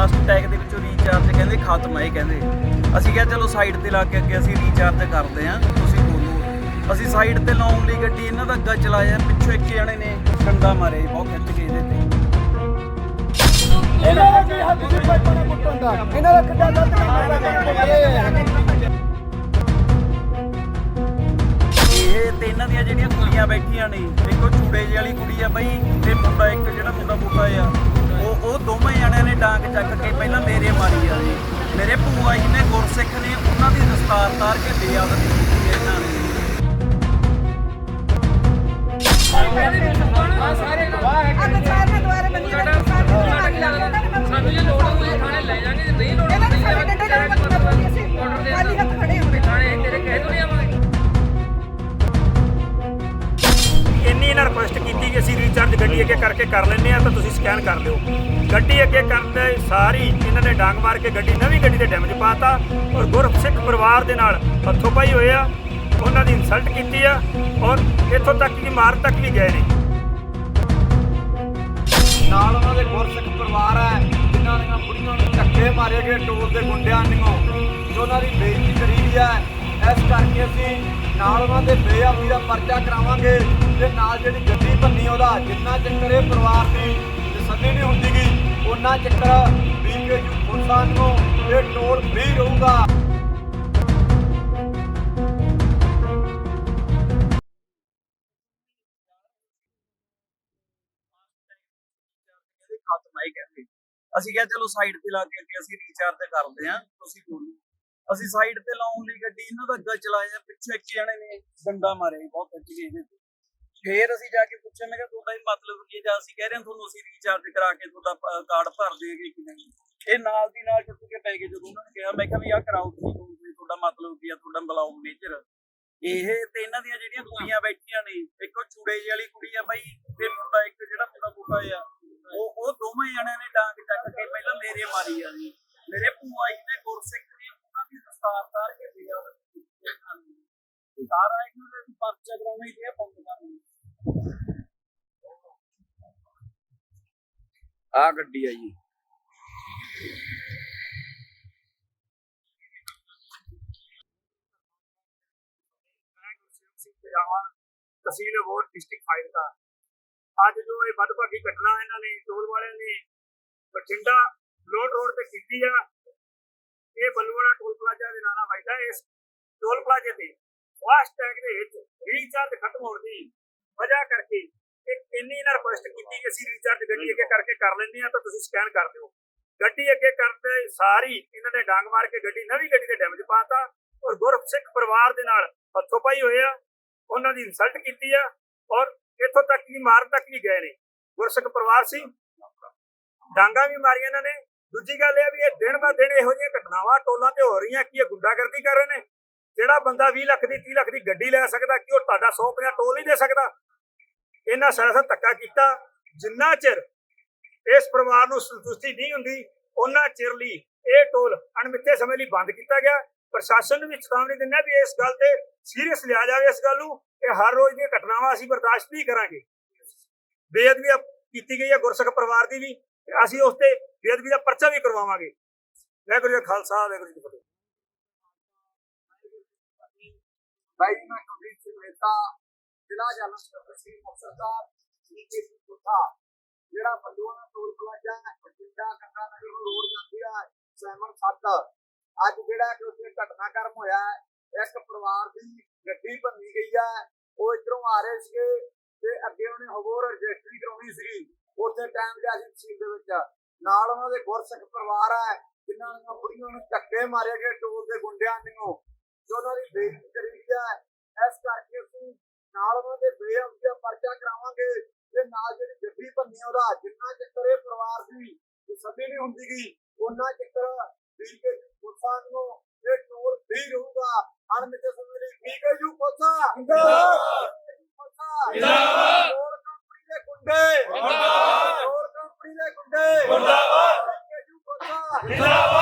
Fast tag ਦੇ ਵਿੱਚੋਂ recharge ਕਹਿੰਦੇ ਖਤਮ ਹੈ ਇਹ ਕਹਿੰਦੇ। ਅਸੀਂ ਕਿਹਾ ਚਲੋ ਸਾਈਡ ਤੇ ਲਾ ਕੇ ਅੱਗੇ ਅਸੀਂ ਰੀਚਾਰਜ ਕਰਦੇ ਆਂ ਤੁਸੀਂ ਬੋਲੋ ਅਸੀਂ ਸਾਈਡ ਤੇ ਲਾਉਣ ਲਈ ਗੱਡੀ ਇਹਨਾਂ ਦਾ ਅੱਗਾ ਚਲਾਇਆ ਪਿੱਛੋਂ ਇੱਕ ਜਣੇ ਨੇ ਡੰਡਾ ਮਾਰਿਆ ਜੀ, ਬਹੁਤ ਖਿੱਚ ਕੇ ਇਹਦੇ ਤੇ। ਇਹਨਾਂ ਦਾ ਕੀ ਹੱਥ ਸੀ? ਪਾਈਪਾਂ ਕੁੱਟਣ ਦਾ ਇਹਨਾਂ ਦਾ ਕਿੱਡਾ ਗਲਤ ਕੰਮ ਕਰਦਾ ਇਹ ਤੇ ਇਹਨਾਂ ਦੀਆਂ ਜਿਹੜੀਆਂ ਕੁੜੀਆਂ ਬੈਠੀਆਂ ਨੇ ਦੇਖੋ ਚੂੜੇ ਜਿਹੀ ਵਾਲੀ ਕੁੜੀ ਆ ਬਈ ਤੇ ਮੁੰਡਾ ਇੱਕ ਜਿਹੜਾ ਮੁੰਡਾ ਮੁੰਡਾ ਆ ਉਹ ਦੋਵੇਂ ਜਣਿਆਂ ਨੇ ਡਾਂਗ ਚੱਕ ਕੇ ਪਹਿਲਾਂ ਮੇਰੇ ਮਾਰੀ ਆ ਜੀ। ਮੇਰੇ ਭੂਆ ਜੀ ਨੇ ਗੁਰਸਿੱਖ ਨੇ ਉਹਨਾਂ ਦੀ ਦਸਤਾਰ ਤਾਰ ਕੇ ਲਿਆ ਆ ਦਿੱਤੀ। ਰਿਕੁਐਸਟ ਅਸੀਂ ਰੀਚਾਰਜ ਗੱਡੀ ਅੱਗੇ ਕਰਕੇ ਕਰ ਲੈਂਦੇ ਆ ਤਾਂ ਤੁਸੀਂ ਸਕੈਨ ਕਰ ਲਿਓ। ਗੱਡੀ ਅੱਗੇ ਕਰਨ ਦੇ ਸਾਰੀ ਇਹਨਾਂ ਨੇ ਡਾਂਗ ਮਾਰ ਕੇ ਗੱਡੀ, ਨਵੀਂ ਗੱਡੀ ਤੇ ਡੈਮੇਜ ਪਾਤਾ ਔਰ ਗੁਰਸਿੱਖ ਪਰਿਵਾਰ ਦੇ ਨਾਲ ਹੱਥੋਂ ਪਾਈ ਹੋਏ ਆ। ਉਹਨਾਂ ਦੀ ਇਨਸਲਟ ਕੀਤੀ ਆ ਔਰ ਇੱਥੋਂ ਤੱਕ ਕਿ ਮਾਰ ਤੱਕ ਵੀ ਗਏ ਨੇ। ਨਾਲ ਉਹਨਾਂ ਦੇ ਗੁਰਸਿੱਖ ਪਰਿਵਾਰ ਹੈ, ਜਿਨ੍ਹਾਂ ਦੀਆਂ ਬੁੜੀਆਂ ਨੂੰ ਧੱਕੇ ਮਾਰੇ ਗਏ ਟੋਲ ਦੇ ਗੁੰਡਿਆਂ ਨੂੰ ਜੋ ਉਹਨਾਂ ਦੀ ਬੇਇੱਜ਼ਤੀ ਕਰੀ ਹੈ, ਇਸ ਕਰਕੇ ਅਸੀਂ ਨਾਲ ਉਹਨਾਂ ਦੇ ਬੇਅਬੀ ਦਾ ਪਰਚਾ ਕਰਾਵਾਂਗੇ ਤੇ ਨਾਲ ਜਿਹੜੀ ਗੱਡੀ ਭੰਨੀ ਉਹਦਾ ਜਿੰਨਾ ਚੱਕਰ ਇਹ ਪਰਿਵਾਰ ਦੀ ਤਸੱਲੀ ਨਹੀਂ ਹੁੰਦੀ ਗਈ ਉਹਨਾਂ ਚੱਕਰ ਬੀਕੇਯੂ ਪੁਲਿਸਾਂ ਨੂੰ ਇਹ ਟੋਲ ਫ੍ਰੀ ਰਹੂਗਾ। ਖਤਮ ਹੈ ਕਹਿੰਦੇ ਅਸੀਂ ਕਿਹਾ ਚਲੋ ਸਾਈਡ ਤੇ ਲਾ ਕੇ ਅਸੀਂ ਰੀਚਾਰਜ ਕਰਦੇ ਆਂ ਤੁਸੀਂ ਬੋਲੋ। ਅਸੀਂ ਸਾਈਡ ਤੇ ਲਾਉਣ ਲਈ ਗੱਡੀ, ਇਹਨਾਂ ਦਾ ਅੱਗਾ ਚਲਾਇਆ, ਪਿੱਛੇ ਇੱਕ ਜਣੇ ਨੇ ਡੰਡਾ ਮਾਰਿਆ ਬਹੁਤ ਖਿੱਚ ਕੇ ਇਹਦੇ ਫੇਰ ਅਸੀਂ ਜਾ ਕੇ ਪੁੱਛਿਆ, ਮੈਂ ਕਿਹਾ ਤੁਹਾਡਾ ਇਹ ਮਤਲਬ ਕੀ ਹੈ? ਜਾਂ ਅਸੀਂ ਕਹਿ ਰਹੇ ਹਾਂ ਤੁਹਾਨੂੰ ਅਸੀਂ ਰੀਚਾਰਜ ਕਰਾ ਕੇ ਤੁਹਾਡਾ ਕਾਰਡ ਭਰ ਦੇਗੇ ਕਿ ਨਹੀਂ? ਇਹ ਨਾਲ ਦੀ ਨਾਲ ਟੁੱਟ ਕੇ ਪੈ ਗਏ, ਜਦੋਂ ਉਹਨਾਂ ਨੇ ਕਿਹਾ, ਮੈਂ ਕਿਹਾ ਵੀ ਆਹ ਕਰਾਓ ਤੁਸੀਂ ਤੁਹਾਡਾ ਮਤਲਬ ਕੀ ਆ ਤੁਹਾਡਾ ਬੁਲਾਓ ਮੇਜਰ ਇਹ ਤੇ ਇਹਨਾਂ ਦੀਆਂ ਜਿਹੜੀਆਂ ਕੁੜੀਆਂ ਬੈਠੀਆਂ ਨੇ, ਇੱਕੋ ਚੂੜੇ ਜਿਹੀ ਵਾਲੀ ਕੁੜੀ ਆ ਬਾਈ, ਤੇ ਮੁੰਡਾ ਇੱਕ ਜਿਹੜਾ ਮੁੰਡਾ ਮੁੰਡਾ ਆ ਉਹ ਉਹ ਦੋਵੇਂ ਜਣਿਆਂ ਨੇ ਡਾਂਗ ਚੱਕ ਕੇ ਪਹਿਲਾਂ ਮੇਰੇ ਮਾਰੀ ਆ ਜੀ। ਮੇਰੇ ਭੂਆ ਜੀ ਨੇ ਗੁਰਸਿੱਖ ਨੇ ਉਹਨਾਂ ਦੀ ਦਸਤਾਰ ਤਾਰ ਕੇ ਦੇ ਆ ਸਾਰਾ ਇੱਕ ਦੇ ਪਰਚਾ ਕਰਾਉਣਾ ਹੀ ਤੇ ਬੰਦ ਕਰਨਾ ਆ ਗੱਡੀ ਆ ਜੀ। ਤਹਿਸੀਲ ਅਬੋਹਰ ਡਿਸਟ੍ਰਿਕਟ ਫਾਈਲ ਦਾ। ਅੱਜ ਜੋ ਇਹ ਵੱਡਭਾਗੀ ਘਟਨਾ ਇਹਨਾਂ ਨੇ ਟੋਲ ਵਾਲਿਆਂ ਨੇ ਬਠਿੰਡਾ ਲੋਡ ਰੋਡ ਤੇ ਕੀਤੀ ਆ, ਇਹ ਬੱਲੂਆਣਾ ਟੋਲ ਪਲਾਜ਼ਾ ਦੇ ਨਾਲ ਵਜਦਾ ਇਸ ਟੋਲ ਪਲਾਜ਼ੇ ਤੇ। ਫਾਸਟ ਟੈਗ ਦੇ ਵਿੱਚ ਰੀਚਾਰਜ ਖਤਮ ਹੋਣ ਦੀ ਵਜ੍ਹਾ ਕਰਕੇ ਇੱਕ ਇੰਨੀ ਇਹਨਾਂ ਰਿਕੁਐਸਟ ਕੀਤੀ ਕਿ ਅਸੀਂ ਰੀਚਾਰਜ ਗੱਡੀ ਅੱਗੇ ਕਰਕੇ ਕਰ ਲੈਂਦੇ ਆ ਤਾਂ ਤੁਸੀਂ ਸਕੈਨ ਕਰ ਦਿਓ। ਗੱਡੀ ਅੱਗੇ ਕਰਦੇ ਸਾਰੀ ਇਹਨਾਂ ਨੇ ਡਾਂਗ ਮਾਰ ਕੇ ਗੱਡੀ ਨਵੀਂ ਗੱਡੀ ਤੇ ਡੈਮੇਜ ਪਾਤਾ ਔਰ ਗੁਰਸਿੱਖ ਪਰਿਵਾਰ ਦੇ ਨਾਲ ਹੱਥੋਂ ਪਾਈ ਹੋਏ ਆ ਉਹਨਾਂ ਦੀ ਇਨਸਲਟ ਕੀਤੀ ਆ ਔਰ ਇੱਥੋਂ ਤੱਕ ਵੀ ਮਾਰ ਤੱਕ ਵੀ ਗਏ ਨੇ। ਗੁਰਸਿੱਖ ਪਰਿਵਾਰ ਸੀ। ਡਾਂਗਾ ਵੀ ਮਾਰੀਆਂ ਇਹਨਾਂ ਨੇ। ਦੂਜੀ ਗੱਲ ਇਹ ਵੀ ਇਹ ਦਿਨ ਬਾ ਦਿਨ ਇਹੋ ਜਿਹੀਆਂ ਘਟਨਾਵਾਂ ਟੋਲਾਂ ਤੇ ਹੋ ਰਹੀਆਂ ਕੀ ਇਹ ਗੁੰਡਾਗਰਦੀ ਕਰ ਰਹੇ ਨੇ। ਜਿਹੜਾ ਬੰਦਾ 20 ਲੱਖ ਦੀ 30 ਲੱਖ ਦੀ ਗੱਡੀ ਲੈ ਸਕਦਾ, ਕਿ ਉਹ ਤੁਹਾਡਾ 150 ਟੋਲ ਨਹੀਂ ਦੇ ਸਕਦਾ? ਇਹਨਾਂ ਸਾਰਾ ਧੱਕਾ ਕੀਤਾ, ਜਿੰਨਾ ਚਿਰ ਇਸ ਪਰਿਵਾਰ ਨੂੰ ਸੰਤੁਸ਼ਟੀ ਨਹੀਂ ਹੁੰਦੀ ਉਹਨਾਂ ਚਿਰ ਲਈ ਇਹ ਟੋਲ ਅਣਮਿੱਥੇ ਸਮੇਂ ਲਈ ਬੰਦ ਕੀਤਾ ਗਿਆ। ਪ੍ਰਸ਼ਾਸਨ ਨੂੰ ਵੀ ਚੇਤਾਵਨੀ ਦਿੰਦਾ ਵੀ ਇਸ ਗੱਲ ਤੇ ਸੀਰੀਅਸ ਲਿਆ ਜਾਵੇ ਇਸ ਗੱਲ ਨੂੰ। ਇਹ ਹਰ ਰੋਜ਼ ਦੀਆਂ ਘਟਨਾਵਾਂ ਅਸੀਂ ਬਰਦਾਸ਼ਤ ਨਹੀਂ ਕਰਾਂਗੇ। ਬੇਅਦਬੀ ਕੀਤੀ ਗਈ ਹੈ ਗੁਰਸਿੱਖ ਪਰਿਵਾਰ ਦੀ ਵੀ। ਅਸੀਂ ਉਸ ਤੇ ਬੇਅਦਬੀ ਦਾ ਪਰਚਾ ਵੀ ਕਰਵਾਵਾਂਗੇ। ਵਾਹਿਗੁਰੂ ਜੀ ਖਾਲਸਾ, ਵਾਹਿਗੁਰੂ ਜੀ ਫਤਿਹ। ਬਾਈ ਮੈਂ ਕਬੀਰ ਸਿੰਘ ਮਹਿਤਾ ਜ਼ਿਲ੍ਹਾ ਜਲੰਧਰ ਤਹਿਸੀਲ ਮੁਕਤਸਰ ਦਾ ਨੀਚੇ ਕੋਠਾ। ਜਿਹੜਾ Balluana toll plaza Bathinda Kanga Nagar road ਜਾਂਦੀ ਆ, ਸੈਮਨ 7 ਅੱਜ ਜਿਹੜਾ ਕਿ ਉੱਥੇ ਘਟਨਾਕ੍ਰਮ ਹੋਇਆ ਇੱਕ ਪਰਿਵਾਰ ਦੀ ਗੱਡੀ ਭੰਨੀ ਗਈ ਹੈ। ਉਹ ਇਧਰੋਂ ਆ ਰਹੇ ਸੀਗੇ ਤੇ ਅੱਗੇ ਉਹਨੇ ਹੋਰ ਰਜਿਸਟਰੀ ਕਰਾਉਣੀ ਸੀ ਉੱਥੇ ਟਾਈਮ ਲਿਆ ਸੀ ਤਹਿਸੀਲ ਦੇ ਵਿੱਚ। ਨਾਲ ਉਹਨਾਂ ਦੇ ਗੁਰਸਿੱਖ ਪਰਿਵਾਰ ਹੈ, ਜਿਨ੍ਹਾਂ ਨੂੰ ਬੁੜੀਆਂ ਨੂੰ ਧੱਕੇ ਮਾਰੇ ਗਏ ਟੋਲ ਦੇ ਗੁੰਡਿਆਂ ਨੂੰ ਜੋ ਉਹਨਾਂ ਦੀ ਬੇਇੱਜ਼ਤੀ ਕਰੀ ਹੈ ਇਸ ਕਰਕੇ ਅਸੀਂ ਨਾਲ ਉਹਨਾਂ ਦੇ ਬੇਅਬ ਦਾ ਪਰਚਾ ਕਰਾਵਾਂਗੇ। ਤੇ ਨਾਲ ਜਿਹੜੀ ਜੱਫੀ ਭੰਨੀ ਉਹਦਾ ਜਿੰਨਾ ਚੱਕਰ ਇਹ ਪਰਿਵਾਰ ਦੀ ਤੇ ਸਭੀ ਨਹੀਂ ਹੁੰਦੀ ਗਈ ਉਹਨਾਂ ਚੱਕਰ ਵੀਰ ਕੇ ਗੁਰਸਾਨ ਨੂੰ ਇਹ ਟੋਲ ਵੀ ਰਹੂਗਾ। ਹਰ ਮਿੱਤੇ ਸਮੇਂ ਲਈ ਠੀਕ ਹੈ ਜੂ ਕੋਸਾ ਜਿੰਦਾਬਾਦ। ਜਿੰਦਾਬਾਦ ਹੋਰ ਕੰਪਨੀ ਦੇ ਗੁੰਡੇ। ਜਿੰਦਾਬਾਦ। ਹੋਰ ਕੰਪਨੀ ਦੇ ਗੁੰਡੇ। ਜਿੰਦਾਬਾਦ ਜੂ ਕੋਸਾ ਜਿੰਦਾਬਾਦ।